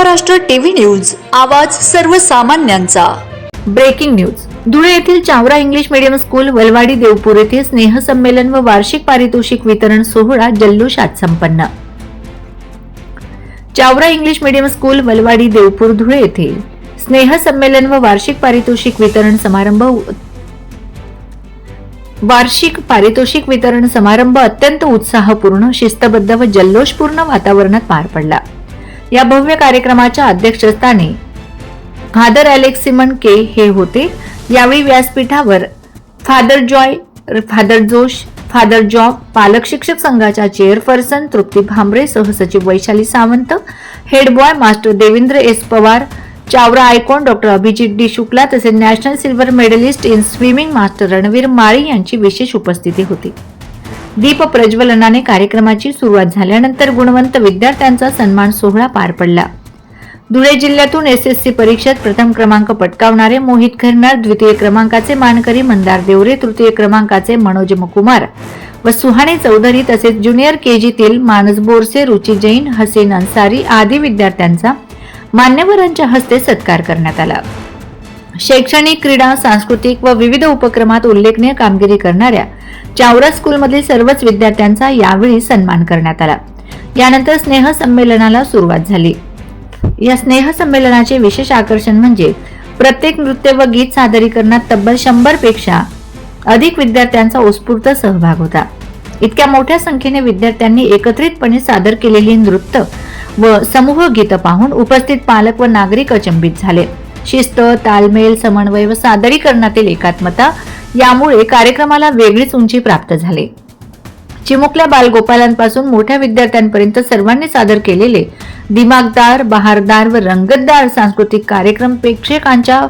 Maharashtra TV news आवाज सर्वसामान्यांचा. Breaking news. Dhule येथील Chavara English medium school Walwadi Deopur येथे स्नेहसंमेलन व वार्षिक पारितोषिक वितरण सोहळा जल्लोषात संपन्न. Chavara English medium school Walwadi Deopur Dhule येथे स्नेहसंमेलन व वार्षिक पारितोषिक वितरण समारंभ वार्षिक पारितोषिक वितरण समारंभ अत्यंत उत्साहपूर्ण शिस्तबद्ध व जल्लोषपूर्ण वातावरणात पार पडला. या भव्य कार्यक्रमाच्या अध्यक्षस्थानी फादर अलेक्सिमन के हे होते. यावेळी व्यासपीठावर father Joy father Josh father Job पालक शिक्षक संघाच्या चेअरपर्सन तृप्ती भांबरे सहसचिव Vaishali Sawant head boy master Devendra S Pawar Chavara icon doctor Abhijit D Shukla तसेच national silver medallist in swimming master Ranveer Mali यांची विशेष उपस्थिती होती. दीप प्रज्वलनाने कार्यक्रमाची सुरुवात झाल्यानंतर गुणवंत विद्यार्थ्यांचा सन्मान सोहळा पार पडला. धुळे जिल्ह्यातून एस एस सी परीक्षेत प्रथम क्रमांक पटकावणारे मोहित खरनार द्वितीय क्रमांकाचे मानकरी मंदार देवरे तृतीय क्रमांकाचे मनोज मकुमार व सुहाणे चौधरी तसेच ज्युनियर केजीतील मानस बोरसे रुची जैन हसीन अन्सारी आदी विद्यार्थ्यांचा मान्यवरांच्या हस्ते सत्कार करण्यात आला. शैक्षणिक क्रीडा सांस्कृतिक व विविध उपक्रमात उल्लेखनीय कामगिरी करणाऱ्या चावरा स्कूलमधील सर्वच विद्यार्थ्यांचा यावेळी सन्मान करण्यात आला. यानंतर स्नेह संमेलनाला सुरुवात झाली. या स्नेह संमेलनाचे विशेष आकर्षण म्हणजे प्रत्येक नृत्य व गीत सादरीकरणात तब्बल शंभरपेक्षा अधिक विद्यार्थ्यांचा उत्स्फूर्त सहभाग होता. इतक्या मोठ्या संख्येने विद्यार्थ्यांनी एकत्रितपणे सादर केलेली नृत्य व समूह गीत पाहून उपस्थित पालक व नागरिक अचंबित झाले. शिस्त तालमेल समन्वय व सादरीकरणातील एकात्मता यामुळे कार्यक्रमाला वेगळीच उंची प्राप्त झाली. चिमुकल्या बालगोपालांपासून मोठ्या विद्यार्थ्यांपर्यंत सर्वांनी सादर केलेले दिमागदार बहारदार व रंगतदार सांस्कृतिक कार्यक्रम प्रेक्षकांच्या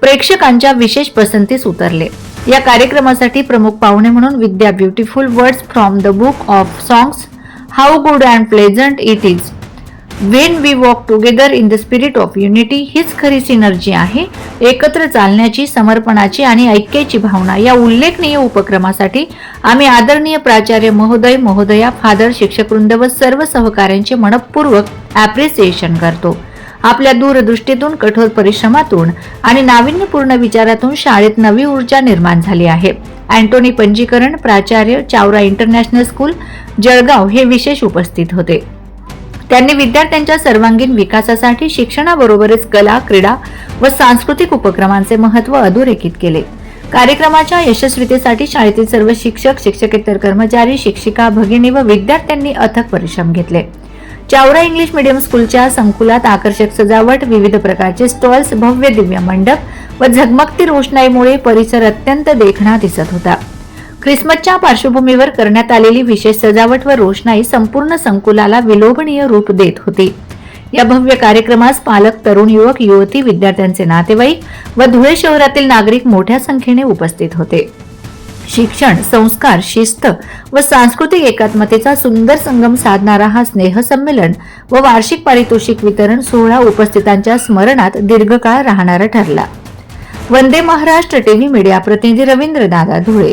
प्रेक्षकांच्या विशेष पसंतीस उतरले. या कार्यक्रमासाठी प्रमुख पाहुणे म्हणून Vidya beautiful words from the book of songs how good and pleasant it is. When we walk together in the spirit of unity हीच खरी सिनर्जी आहे. एकत्र चालण्याची समर्पणाची आणि ऐक्याची भावना. या उल्लेखनीय उपक्रमासाठी आम्ही आदरणीय प्राचार्य महोदय महोदया फादर शिक्षकवृंद व सर्व सहकाऱ्यांचे मनपूर्वक ॲप्रिसिएशन करतो. आपल्या दूरदृष्टीतून कठोर परिश्रमातून आणि नाविन्यपूर्ण विचारातून शाळेत नवी ऊर्जा निर्माण झाली आहे. अँटोनी पंजीकरण प्राचार्य चावरा इंटरनॅशनल स्कूल जळगाव हे विशेष उपस्थित होते. त्यांनी विद्यार्थ्यांच्या सर्वांगीण विकासासाठी शिक्षणाबरोबरच कला क्रीडा व सांस्कृतिक उपक्रमांचे महत्त्व अधोरेखित केले. कार्यक्रमाच्या यशस्वीतेसाठी शाळेतील सर्व शिक्षक शिक्षकेतर कर्मचारी शिक्षिका भगिनी व विद्यार्थ्यांनी अथक परिश्रम घेतले. चावरा इंग्लिश मीडियम स्कूलच्या संकुलात आकर्षक सजावट विविध प्रकारचे स्टॉल्स भव्य दिव्य मंडप व झगमगती रोषणाईमुळे परिसर अत्यंत देखणा दिसत होता. ख्रिसमसच्या पार्श्वभूमीवर करण्यात आलेली विशेष सजावट व रोषणाई संपूर्ण संकुलाला विलोभनीय रूप देत होती. या भव्य कार्यक्रमास पालक तरुण युवक युवती विद्यार्थ्यांचे नातेवाईक व धुळे शहरातील नागरिक मोठ्या संख्येने उपस्थित होते. शिक्षण संस्कार शिस्त व सांस्कृतिक एकात्मतेचा सुंदर संगम साधणारा हा स्नेहसंमेलन व वार्षिक पारितोषिक वितरण सोहळा उपस्थितांच्या स्मरणात दीर्घकाळ राहणारा ठरला. वंदे महाराष्ट्र टीव्ही मीडिया प्रतिनिधी रवींद्र दादा धुळे